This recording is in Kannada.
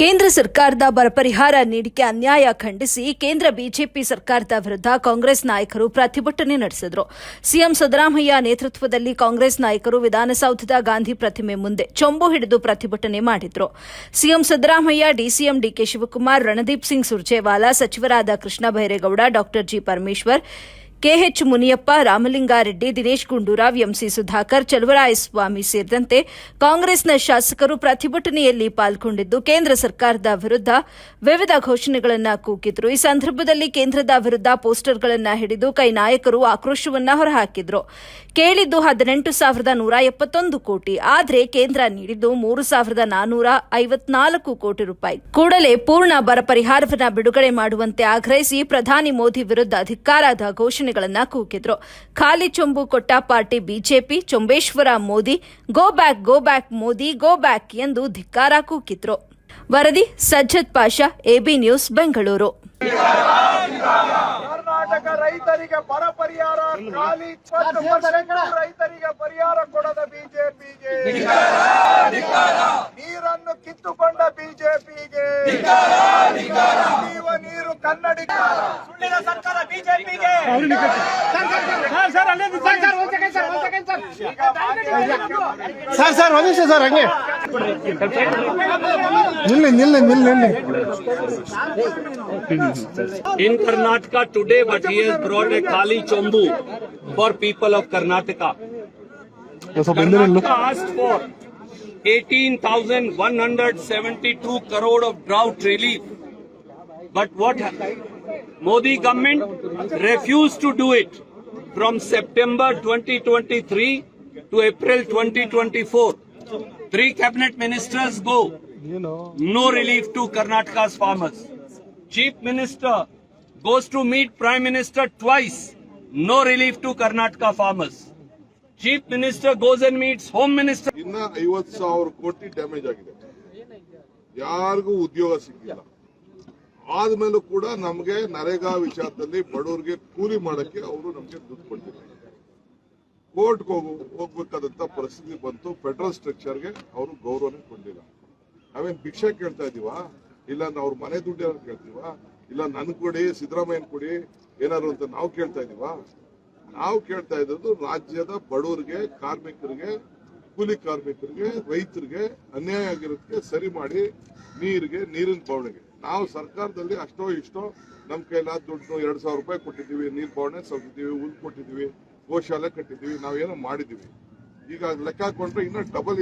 ಕೇಂದ್ರ ಸರ್ಕಾರದ ಬರ ಪರಿಹಾರ ನೀಡಿಕೆ ಅನ್ಯಾಯ ಖಂಡಿಸಿ ಕೇಂದ್ರ ಬಿಜೆಪಿ ಸರ್ಕಾರದ ವಿರುದ್ಧ ಕಾಂಗ್ರೆಸ್ ನಾಯಕರು ಪ್ರತಿಭಟನೆ ನಡೆಸಿದರು. ಸಿಎಂ ಸಿದ್ದರಾಮಯ್ಯ ನೇತೃತ್ವದಲ್ಲಿ ಕಾಂಗ್ರೆಸ್ ನಾಯಕರು ವಿಧಾನಸೌಧದ ಗಾಂಧಿ ಪ್ರತಿಮೆ ಮುಂದೆ ಚೊಂಬು ಹಿಡಿದು ಪ್ರತಿಭಟನೆ ಮಾಡಿದರು. CM Siddaramaiah, DCM DK Shivakumar, Randeep Singh Surjewala, ಸಚಿವರಾದ ಕೃಷ್ಣ ಬೈರೇಗೌಡ ಡಾ G Parameshwar KH Muniyappa, Ramalinga Reddy, Dinesh Gundu Rao, MC Sudhakar, Chaluvarayaswamy ಸೇರಿದಂತೆ ಕಾಂಗ್ರೆಸ್ನ ಶಾಸಕರು ಪ್ರತಿಭಟನೆಯಲ್ಲಿ ಪಾಲ್ಗೊಂಡಿದ್ದು ಕೇಂದ್ರ ಸರ್ಕಾರದ ವಿರುದ್ಧ ವಿವಿಧ ಘೋಷಣೆಗಳನ್ನು ಕೂಗಿದ್ರು ಈ ಸಂದರ್ಭದಲ್ಲಿ ಕೇಂದ್ರದ ವಿರುದ್ಧ ಪೋಸ್ಟರ್ಗಳನ್ನು ಹಿಡಿದು ಕೈ ನಾಯಕರು ಆಕ್ರೋಶವನ್ನ ಹೊರಹಾಕಿದ್ರು. ಕೇಳಿದ್ದು ಹದಿನೆಂಟು ಸಾವಿರದ ನೂರ ಎಪ್ಪತ್ತೊಂದು ಕೋಟಿ. ಆದರೆ ಕೇಂದ್ರ ನೀಡಿದ್ದು ಮೂರು ಸಾವಿರದ ನಾನೂರ ಐವತ್ನಾಲ್ಕು ಕೋಟಿ ರೂಪಾಯಿ. ಕೂಡಲೇ ಪೂರ್ಣ ಬರ ಪರಿಹಾರವನ್ನ ಬಿಡುಗಡೆ ಮಾಡುವಂತೆ ಆಗ್ರಹಿಸಿ ಪ್ರಧಾನಿ ಮೋದಿ ವಿರುದ್ಧ ಧಿಕ್ಕಾರದ ಘೋಷಣೆಗಳನ್ನ ಕೂಗಿದ್ರು. ಖಾಲಿ ಚೊಂಬು ಕೊಟ್ಟ party BJP Chombeshwara Modi go back go back Modi go back ಎಂದು ಧಿಕ್ಕಾರ ಕೂಗಿದ್ರು. ವರದಿ ಸಜ್ಜದ್ ಪಾಷಾ ಎಬಿ ನ್ಯೂಸ್ ಬೆಂಗಳೂರು. ಕರ್ನಾಟಕ ರೈತರಿಗೆ ಬರ ಪರಿಹಾರ ಖಾಲಿ ಇಪ್ಪತ್ತು ರೈತರಿಗೆ ಪರಿಹಾರ ಕೊಡದ ಬಿಜೆಪಿಗೆ. ನೀರನ್ನು ಕಿತ್ತುಕೊಂಡ ಬಿಜೆಪಿಗೆ. ಕನ್ನಡಿಗ ಸುಳ್ಳಿನ ಸರ್ಕಾರ ಬಿಜೆಪಿಗೆ ಸರ್ ಸರ್ ಒಂದ್ ನಿಮಿಷ ಸರ್ ಹಂಗೆ ನಿಲ್ಲಿ ನಿಲ್ಲಿ ನಿಲ್ಲಿ ನಿಲ್ಲಿ in Karnataka today, but he has brought a Kali Chombu for people of Karnataka. ಸ್ವಲ್ಪ ಹಿಂದೆ ನಿಲ್ಲು Karnataka asked for 18,172 crore of drought relief. But what happened? Modi government refused to do it from September 2023 to April 2024. Three cabinet ministers go. No relief to Karnataka's farmers. Chief Minister goes to meet Prime Minister twice. No relief to Karnataka farmers. Chief Minister goes and meets Home Minister. ಇನ್ನ ಐವತ್ ಸಾವಿರ ಕೋಟಿ ಡ್ಯಾಮೇಜ್ ಆಗಿದೆ ಯಾರಿಗೂ ಉದ್ಯೋಗ ಸಿಕ್ಕಿಲ್ಲ ಆದ್ಮೇಲೂ ಕೂಡ ನಮಗೆ ನರೇಗಾ ವಿಚಾರದಲ್ಲಿ ಬಡವರಿಗೆ ಕೂಲಿ ಮಾಡಕ್ಕೆ ಅವರು ನಮಗೆ ದುಡ್ಡು ಕೊಡ್ತಿದ್ದಾರೆ ಕೋರ್ಟ್ಗೆ ಹೋಗು ಹೋಗ್ಬೇಕಾದಂತ ಪರಿಸ್ಥಿತಿ ಬಂತು. ಫೆಡರಲ್ ಸ್ಟ್ರಕ್ಚರ್ಗೆ ಅವರು ಗೌರವನೇ ಕೊಡ್ಲಿಲ್ಲ. ನಾವೇನ್ ಭಿಕ್ಷೆ ಕೇಳ್ತಾ ಇದೀವ? ಇಲ್ಲ ಅವ್ರ ಮನೆ ದುಡ್ಡು ಏನಾದ್ರು ಕೇಳ್ತೀವಾ? ಇಲ್ಲ ನನ್ ಕೊಡಿ, ಸಿದ್ದರಾಮಯ್ಯನ್ ಕೊಡಿ, ಏನಾದ್ರು ಅಂತ ನಾವು ಕೇಳ್ತಾ ಇದೀವ? ನಾವು ಕೇಳ್ತಾ ಇರೋದು ರಾಜ್ಯದ ಬಡವರಿಗೆ, ಕಾರ್ಮಿಕರಿಗೆ, ಕೂಲಿ ಕಾರ್ಮಿಕರಿಗೆ, ರೈತರಿಗೆ ಅನ್ಯಾಯ ಆಗಿರೋದಕ್ಕೆ ಸರಿ ಮಾಡಿ ನೀರಿಗೆ, ನೀರಿನ ಬವಣೆಗೆ ನಾವು ಸರ್ಕಾರದಲ್ಲಿ ಅಷ್ಟೋ ಇಷ್ಟೋ ನಮ್ ಕೈಲಾದ ದುಡ್ಡು ಎರಡ್ ಸಾವಿರ ರೂಪಾಯಿ ಕೊಟ್ಟಿದ್ದೀವಿ, ನೀರ್ ಬವಣೆ ಸಲ್ತಿದ್ದೀವಿ ಹುಲ್ ಕೊಟ್ಟಿದ್ದೀವಿ, ಗೋಶಾಲೆ ಕಟ್ಟಿದ್ದೀವಿ, ನಾವೇನೋ ಮಾಡಿದ್ದೀವಿ. ಈಗ ಲೆಕ್ಕ ಹಾಕೊಂಡ್ರೆ ಇನ್ನೂ ಡಬಲ್ ಇದೆ.